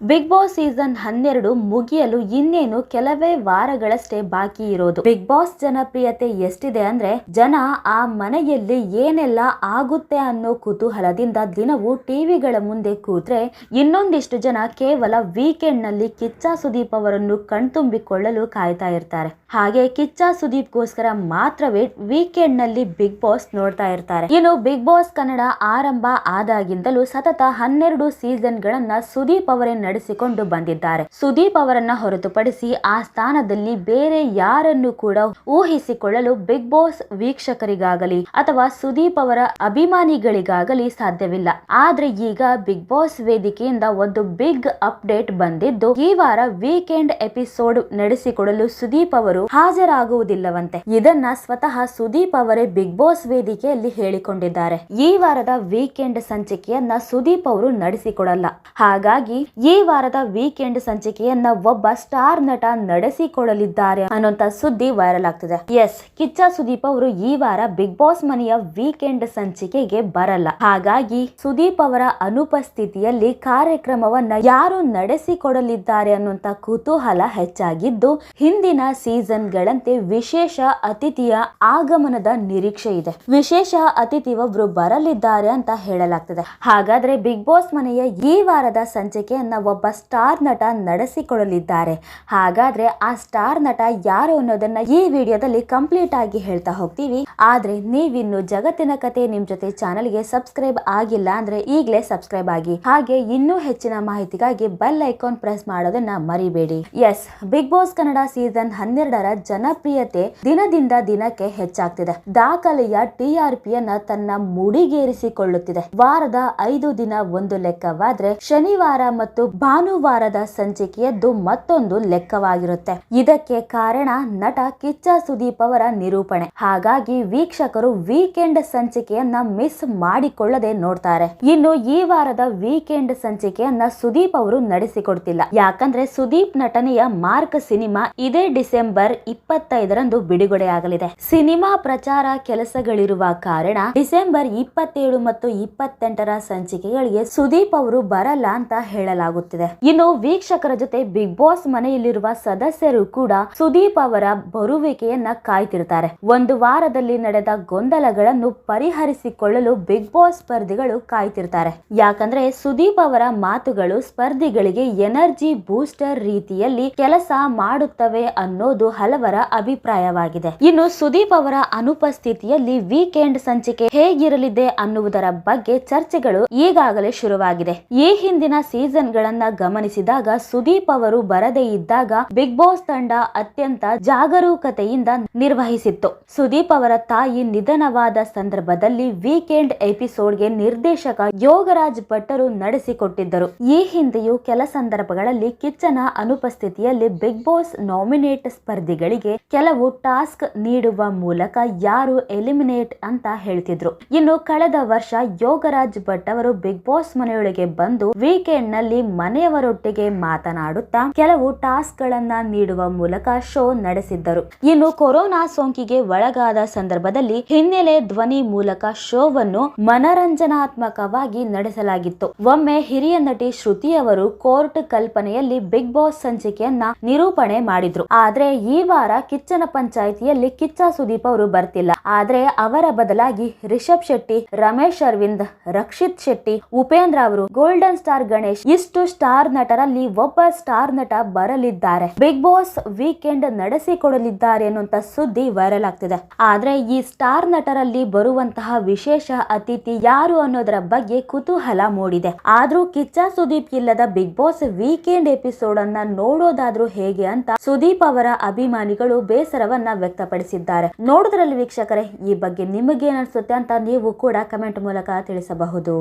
Big boss season ಹನ್ನೆರಡು ಮುಗಿಯಲು ಇನ್ನೇನು ಕೆಲವೇ ವಾರಗಳಷ್ಟೇ ಬಾಕಿ ಇರೋದು. ಬಿಗ್ ಬಾಸ್ ಜನಪ್ರಿಯತೆ ಎಷ್ಟಿದೆ ಅಂದ್ರೆ, ಜನ ಆ ಮನೆಯಲ್ಲಿ ಏನೆಲ್ಲ ಆಗುತ್ತೆ ಅನ್ನೋ ಕುತೂಹಲದಿಂದ ದಿನವೂ ಟಿವಿಗಳ ಮುಂದೆ ಕೂತ್ರೆ ಇನ್ನೊಂದಿಷ್ಟು ಜನ ಕೇವಲ ವೀಕೆಂಡ್ನಲ್ಲಿ ಕಿಚ್ಚ ಸುದೀಪ್ ಅವರನ್ನು ಕಣ್ತುಂಬಿಕೊಳ್ಳಲು ಕಾಯ್ತಾ ಇರ್ತಾರೆ. ಹಾಗೆ ಕಿಚ್ಚ ಸುದೀಪ್ಗೋಸ್ಕರ ಮಾತ್ರವೇ ವೀಕೆಂಡ್ನಲ್ಲಿ ಬಿಗ್ ಬಾಸ್ ನೋಡ್ತಾ ಇರ್ತಾರೆ. ಇನ್ನು ಬಿಗ್ ಬಾಸ್ ಕನ್ನಡ ಆರಂಭ ಆದಾಗಿಂದಲೂ ಸತತ ಹನ್ನೆರಡು ಸೀಸನ್ ಗಳನ್ನ ಸುದೀಪ್ ಅವರೇ ನಡೆಸಿಕೊಂಡು ಬಂದಿದ್ದಾರೆ. ಸುದೀಪ್ ಅವರನ್ನ ಹೊರತುಪಡಿಸಿ ಆ ಸ್ಥಾನದಲ್ಲಿ ಬೇರೆ ಯಾರನ್ನು ಕೂಡ ಊಹಿಸಿಕೊಳ್ಳಲು ಬಿಗ್ ಬಾಸ್ ವೀಕ್ಷಕರಿಗಾಗಲಿ ಅಥವಾ ಸುದೀಪ್ ಅವರ ಅಭಿಮಾನಿಗಳಿಗಾಗಲಿ ಸಾಧ್ಯವಿಲ್ಲ. ಆದ್ರೆ ಈಗ ಬಿಗ್ ಬಾಸ್ ವೇದಿಕೆಯಿಂದ ಒಂದು ಬಿಗ್ ಅಪ್ಡೇಟ್ ಬಂದಿದ್ದು, ಈ ವಾರ ವೀಕೆಂಡ್ ಎಪಿಸೋಡ್ ನಡೆಸಿಕೊಡಲು ಸುದೀಪ್ ಅವರು ಹಾಜರಾಗುವುದಿಲ್ಲವಂತೆ. ಇದನ್ನ ಸ್ವತಃ ಸುದೀಪ್ ಅವರೇ ಬಿಗ್ ಬಾಸ್ ವೇದಿಕೆಯಲ್ಲಿ ಹೇಳಿಕೊಂಡಿದ್ದಾರೆ. ಈ ವಾರದ ವೀಕೆಂಡ್ ಸಂಚಿಕೆಯನ್ನ ಸುದೀಪ್ ಅವರು ನಡೆಸಿಕೊಡಲ್ಲ. ಹಾಗಾಗಿ ಈ ವಾರದ ವೀಕೆಂಡ್ ಸಂಚಿಕೆಯನ್ನ ಒಬ್ಬ ಸ್ಟಾರ್ ನಟ ನಡೆಸಿಕೊಡಲಿದ್ದಾರೆ ಅನ್ನೋಂತ ಸುದ್ದಿ ವೈರಲ್ ಆಗ್ತಿದೆ. ಎಸ್, ಕಿಚ್ಚ ಸುದೀಪ್ ಅವರು ಈ ವಾರ ಬಿಗ್ ಬಾಸ್ ಮನೆಯ ವೀಕೆಂಡ್ ಸಂಚಿಕೆಗೆ ಬರಲ್ಲ. ಹಾಗಾಗಿ ಸುದೀಪ್ ಅವರ ಅನುಪಸ್ಥಿತಿಯಲ್ಲಿ ಕಾರ್ಯಕ್ರಮವನ್ನ ಯಾರು ನಡೆಸಿಕೊಡಲಿದ್ದಾರೆ ಅನ್ನುವಂತ ಕುತೂಹಲ ಹೆಚ್ಚಾಗಿದ್ದು, ಹಿಂದಿನ ಸೀಸನ್ ಗಳಂತೆ ವಿಶೇಷ ಅತಿಥಿಯ ಆಗಮನದ ನಿರೀಕ್ಷೆ ಇದೆ. ವಿಶೇಷ ಅತಿಥಿ ಒಬ್ರು ಬರಲಿದ್ದಾರೆ ಅಂತ ಹೇಳಲಾಗ್ತದೆ. ಹಾಗಾದ್ರೆ ಬಿಗ್ ಬಾಸ್ ಮನೆಯ ಈ ವಾರದ ಸಂಚಿಕೆಯನ್ನ ಒಬ್ಬ ಸ್ಟಾರ್ ನಟ ನಡೆಸಿಕೊಡಲಿದ್ದಾರೆ ಹಾಗಾದ್ರೆ ಆ ಸ್ಟಾರ್ ನಟ ಯಾರು ಅನ್ನೋದನ್ನ ಈ ವಿಡಿಯೋದಲ್ಲಿ ಕಂಪ್ಲೀಟ್ ಆಗಿ ಹೇಳ್ತಾ ಹೋಗ್ತೀವಿ. ಆದ್ರೆ ನೀವಿನ್ನು ಜಗತ್ತಿನ ಕತೆ ನಿಮ್ ಜೊತೆ ಚಾನಲ್ಗೆ ಸಬ್ಸ್ಕ್ರೈಬ್ ಆಗಿಲ್ಲ ಅಂದ್ರೆ ಈಗಲೇ ಸಬ್ಸ್ಕ್ರೈಬ್ ಆಗಿ. ಹಾಗೆ ಇನ್ನೂ ಹೆಚ್ಚಿನ ಮಾಹಿತಿಗಾಗಿ ಬೆಲ್ ಐಕಾನ್ ಪ್ರೆಸ್ ಮಾಡೋದನ್ನ ಮರಿಬೇಡಿ. S big boss Kannada season ಹನ್ನೆರಡರ ಜನಪ್ರಿಯತೆ ದಿನದಿಂದ ದಿನಕ್ಕೆ ಹೆಚ್ಚಾಗ್ತಿದೆ. ದಾಖಲೆಯ ಟಿಆರ್ಪಿಯನ್ನ ತನ್ನ ಮುಡಿಗೇರಿಸಿಕೊಳ್ಳುತ್ತಿದೆ. ವಾರದ ಐದು ದಿನ ಒಂದು ಲೆಕ್ಕವಾದ್ರೆ ಶನಿವಾರ ಮತ್ತು ಭಾನುವಾರದ ಸಂಚಿಕೆಯದ್ದು ಮತ್ತೊಂದು ಲೆಕ್ಕವಾಗಿರುತ್ತೆ. ಇದಕ್ಕೆ ಕಾರಣ ನಟ ಕಿಚ್ಚ ಸುದೀಪ್ ಅವರ ನಿರೂಪಣೆ. ಹಾಗಾಗಿ ವೀಕ್ಷಕರು ವೀಕೆಂಡ್ ಸಂಚಿಕೆಯನ್ನ ಮಿಸ್ ಮಾಡಿಕೊಳ್ಳದೆ ನೋಡ್ತಾರೆ. ಇನ್ನು ಈ ವಾರದ ವೀಕೆಂಡ್ ಸಂಚಿಕೆಯನ್ನ ಸುದೀಪ್ ಅವರು ನಡೆಸಿಕೊಡ್ತಿಲ್ಲ. ಯಾಕಂದ್ರೆ ಸುದೀಪ್ ನಟನೆಯ ಮಾರ್ಕ್ ಸಿನಿಮಾ ಇದೇ ಡಿಸೆಂಬರ್ ಇಪ್ಪತ್ತೈದರಂದು ಬಿಡುಗಡೆಯಾಗಲಿದೆ. ಸಿನಿಮಾ ಪ್ರಚಾರ ಕೆಲಸಗಳಿರುವ ಕಾರಣ ಡಿಸೆಂಬರ್ ಇಪ್ಪತ್ತೇಳು ಮತ್ತು ಇಪ್ಪತ್ತೆಂಟರ ಸಂಚಿಕೆಗಳಿಗೆ ಸುದೀಪ್ ಅವರು ಬರಲ್ಲ ಅಂತ ಹೇಳಲಾಗುತ್ತಿದೆ. ಇನ್ನು ವೀಕ್ಷಕರ ಜೊತೆ ಬಿಗ್ ಬಾಸ್ ಮನೆಯಲ್ಲಿರುವ ಸದಸ್ಯರು ಕೂಡ ಸುದೀಪ್ ಅವರ ಬರುವಿಕೆಯನ್ನ ಕಾಯ್ತಿರ್ತಾರೆ ಒಂದು ವಾರದಲ್ಲಿ ನಡೆದ ಗೊಂದಲಗಳನ್ನು ಪರಿಹರಿಸಿಕೊಳ್ಳಲು ಬಿಗ್ ಬಾಸ್ ಸ್ಪರ್ಧಿಗಳು ಕಾಯ್ತಿರ್ತಾರೆ ಯಾಕಂದ್ರೆ ಸುದೀಪ್ ಅವರ ಮಾತುಗಳು ಸ್ಪರ್ಧಿಗಳಿಗೆ ಎನರ್ಜಿ ಬೂಸ್ಟರ್ ರೀತಿಯಲ್ಲಿ ಕೆಲಸ ಮಾಡುತ್ತವೆ ಅನ್ನೋದು ಹಲವರ ಅಭಿಪ್ರಾಯವಾಗಿದೆ. ಇನ್ನು ಸುದೀಪ್ ಅವರ ಅನುಪಸ್ಥಿತಿಯಲ್ಲಿ ವೀಕೆಂಡ್ ಸಂಚಿಕೆ ಹೇಗಿರಲಿದೆ ಅನ್ನುವುದರ ಬಗ್ಗೆ ಚರ್ಚೆಗಳು ಈಗಾಗಲೇ ಶುರುವಾಗಿದೆ. ಈ ಹಿಂದಿನ ಸೀಸನ್ ಗಳನ್ನ ಗಮನಿಸಿದಾಗ ಸುದೀಪ್ ಅವರು ಬರದೇ ಇದ್ದಾಗ ಬಿಗ್ ಬಾಸ್ ತಂಡ ಅತ್ಯಂತ ಜಾಗರೂಕತೆಯಿಂದ ನಿರ್ವಹಿಸಿತ್ತು. ಸುದೀಪ್ ಅವರ ತಾಯಿ ನಿಧನವಾದ ಸಂದರ್ಭದಲ್ಲಿ ವೀಕೆಂಡ್ ಎಪಿಸೋಡ್ಗೆ ನಿರ್ದೇಶಕ ಯೋಗರಾಜ್ ಭಟ್ಟರು ನಡೆಸಿಕೊಟ್ಟಿದ್ದರು. ಈ ಹಿಂದೆಯೂ ಕೆಲ ಸಂದರ್ಭಗಳಲ್ಲಿ ಕಿಚ್ಚನ ಅನುಪಸ್ಥಿತಿಯಲ್ಲಿ ಬಿಗ್ ಬಾಸ್ ನಾಮಿನೇಟ್ ಸ್ಪರ್ಧಿಗಳಿಗೆ ಕೆಲವು ಟಾಸ್ಕ್ ನೀಡುವ ಮೂಲಕ ಯಾರು ಎಲಿಮಿನೇಟ್ ಅಂತ ಹೇಳ್ತಿದ್ರು. ಇನ್ನು ಕಳೆದ ವರ್ಷ ಯೋಗರಾಜ್ ಭಟ್ ಅವರು ಬಿಗ್ ಬಾಸ್ ಮನೆಯೊಳಗೆ ಬಂದು ವೀಕೆಂಡ್ನಲ್ಲಿ ಮನೆಯವರೊಟ್ಟಿಗೆ ಮಾತನಾಡುತ್ತಾ ಕೆಲವು ಟಾಸ್ಕ್ ಗಳನ್ನ ನೀಡುವ ಮೂಲಕ ಶೋ ನಡೆಸಿದ್ದರು. ಇನ್ನು ಕೊರೋನಾ ಸೋಂಕಿಗೆ ಒಳಗಾದ ಸಂದರ್ಭದಲ್ಲಿ ಹಿನ್ನೆಲೆ ಧ್ವನಿ ಮೂಲಕ ಶೋವನ್ನು ಮನರಂಜನಾತ್ಮಕವಾಗಿ ನಡೆಸಲಾಗಿತ್ತು. ಒಮ್ಮೆ ಹಿರಿಯ ನಟಿ ಶ್ರುತಿ ಅವರು ಕೋರ್ಟ್ ಕಲ್ಪನೆಯಲ್ಲಿ ಬಿಗ್ ಬಾಸ್ ಸಂಚಿಕೆಯನ್ನ ನಿರೂಪಣೆ ಮಾಡಿದ್ರು. ಆದ್ರೆ ಈ ವಾರ ಕಿಚ್ಚನ ಪಂಚಾಯಿತಿಯಲ್ಲಿ ಕಿಚ್ಚ ಸುದೀಪ್ ಅವರು ಬರ್ತಿಲ್ಲ. ಆದ್ರೆ ಅವರ ಬದಲಾಗಿ ರಿಷಬ್ ಶೆಟ್ಟಿ, ರಮೇಶ್ ಅರವಿಂದ್, ರಕ್ಷಿತ್ ಶೆಟ್ಟಿ, ಉಪೇಂದ್ರ ಅವರು, ಗೋಲ್ಡನ್ ಸ್ಟಾರ್ ಗಣೇಶ್ ಇಷ್ಟು ಸ್ಟಾರ್ ನಟರಲ್ಲಿ ಒಬ್ಬ ಸ್ಟಾರ್ ನಟ ಬರಲಿದ್ದಾರೆ. ಬಿಗ್ ಬಾಸ್ ವೀಕೆಂಡ್ ನಡೆಸಿಕೊಡಲಿದ್ದಾರೆ ಅನ್ನುವಂತ ಸುದ್ದಿ ವೈರಲ್ ಆಗ್ತಿದೆ. ಆದ್ರೆ ಈ ಸ್ಟಾರ್ ನಟರಲ್ಲಿ ಬರುವಂತಹ ವಿಶೇಷ ಅತಿಥಿ ಯಾರು ಅನ್ನೋದರ ಬಗ್ಗೆ ಕುತೂಹಲ ಮೂಡಿದೆ. ಆದ್ರೂ ಕಿಚ್ಚ ಸುದೀಪ್ ಇಲ್ಲದ ಬಿಗ್ ಬಾಸ್ ವೀಕೆಂಡ್ ಎಪಿಸೋಡ್ ಅನ್ನ ನೋಡೋದಾದ್ರೂ ಹೇಗೆ ಅಂತ ಸುದೀಪ್ ಅವರ ಅಭಿಮಾನಿಗಳು ಬೇಸರವನ್ನ ವ್ಯಕ್ತಪಡಿಸಿದ್ದಾರೆ. ನೋಡುದ್ರಲ್ಲಿ ವೀಕ್ಷಕರೇ ಈ ಬಗ್ಗೆ ನಿಮಗೇನಿಸುತ್ತೆ ಅಂತ ನೀವು ಕೂಡ ಕಮೆಂಟ್ ಮೂಲಕ ತಿಳಿಸಬಹುದು.